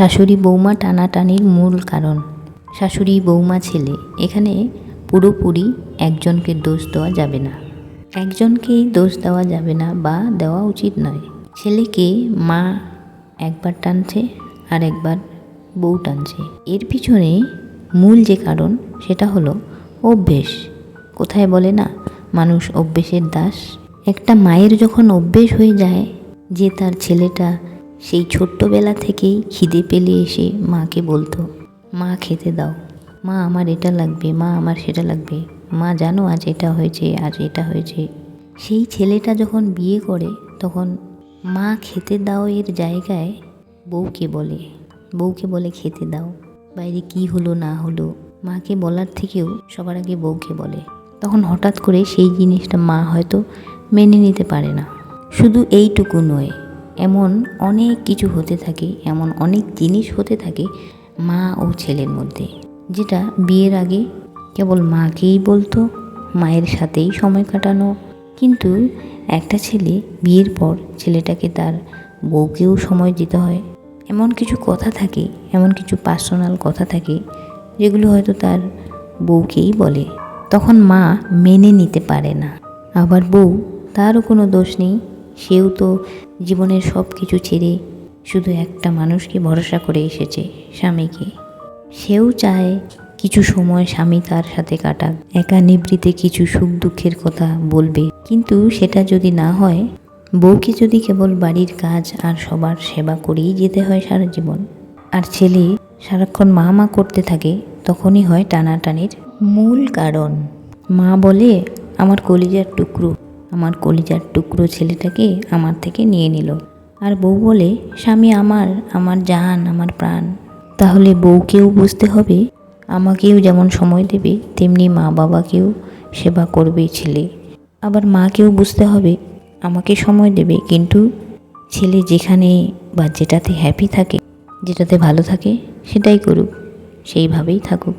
শাশুড়ি বৌমা টানাটানির মূল কারণ। শাশুড়ি বৌমা ছেলে, এখানে পুরোপুরি একজনকে দোষ দেওয়া যাবে না। একজনকেই দোষ দেওয়া যাবে না বা দেওয়া উচিত নয়। ছেলেকে মা একবার টানছে আর একবার বউ টানছে। এর পিছনে মূল যে কারণ, সেটা হলো অভ্যেস। কোথায় বলে না, মানুষ অভ্যেসের দাস। একটা মায়ের যখন অভ্যেস হয়ে যায়, যে তার ছেলেটা সেই ছোট্টবেলা থেকেই খিদে পেলে এসে মাকে বলতো, মা, খেতে দাও। মা, আমার এটা লাগবে, মা, আমার সেটা লাগবে। মা, জানো, আজ এটা হয়েছে, আজ এটা হয়েছে। সেই ছেলেটা যখন বিয়ে করে, তখন মা, খেতে দাও এর জায়গায় বউকে বলে। বউকে বলে, খেতে দাও। বাইরে কি হলো, না হলো? মাকে বলার থেকেও সবার আগে বউকে বলে। তখন হঠাৎ করে সেই জিনিসটা মা হয়তো মেনে নিতে পারে না। শুধু এইটুকু নয় এমন অনেক কিছু হতে থাকে, এমন অনেক জিনিস হতে থাকে মা ও ছেলের মধ্যে, যেটা বিয়ের আগে কেবল মাকেই বলতো, মায়ের সাথেই সময় কাটানো। কিন্তু একটা ছেলে বিয়ের পর ছেলেটাকে তার বউকেও সময় দিতে হয়। এমন কিছু কথা থাকে, এমন কিছু পার্সোনাল কথা থাকে, যেগুলো হয়তো তার বউকেই বলে। তখন মা মেনে নিতে পারে না। আবার বউ, তারও কোনো দোষ নেই। সেও তো জীবনের সব কিছু ছেড়ে শুধু একটা মানুষকে ভরসা করে এসেছে, স্বামীকে। সেও চায় কিছু সময় স্বামী তার সাথে কাটাক। একা নিবৃতে কিছু সুখ দুঃখের কথা বলবে। কিন্তু সেটা যদি না হয়, বউকে যদি কেবল বাড়ির কাজ আর সবার সেবা করেই যেতে হয় সারা জীবন, আর ছেলে সারাক্ষণ মা মা করতে থাকে, তখনই হয় টানাটানির মূল কারণ। মা বলে, আমার কলিজার টুকরো। আমার কলিজার টুকরো ছেলেটাকে আমার থেকে নিয়ে নিল। আর বউ বলে, স্বামী আমার আমার জান, আমার প্রাণ। তাহলে বউকেও বুঝতে হবে, আমাকেও যেমন সময় দেবে, তেমনি মা বাবাকেও সেবা করবে ছেলে। আবার মাকেও বুঝতে হবে, আমাকে সময় দেবে, কিন্তু ছেলে যেখানে বা যেটাতে হ্যাপি থাকে, যেটাতে ভালো থাকে, সেটাই করুক, সেইভাবেই থাকুক।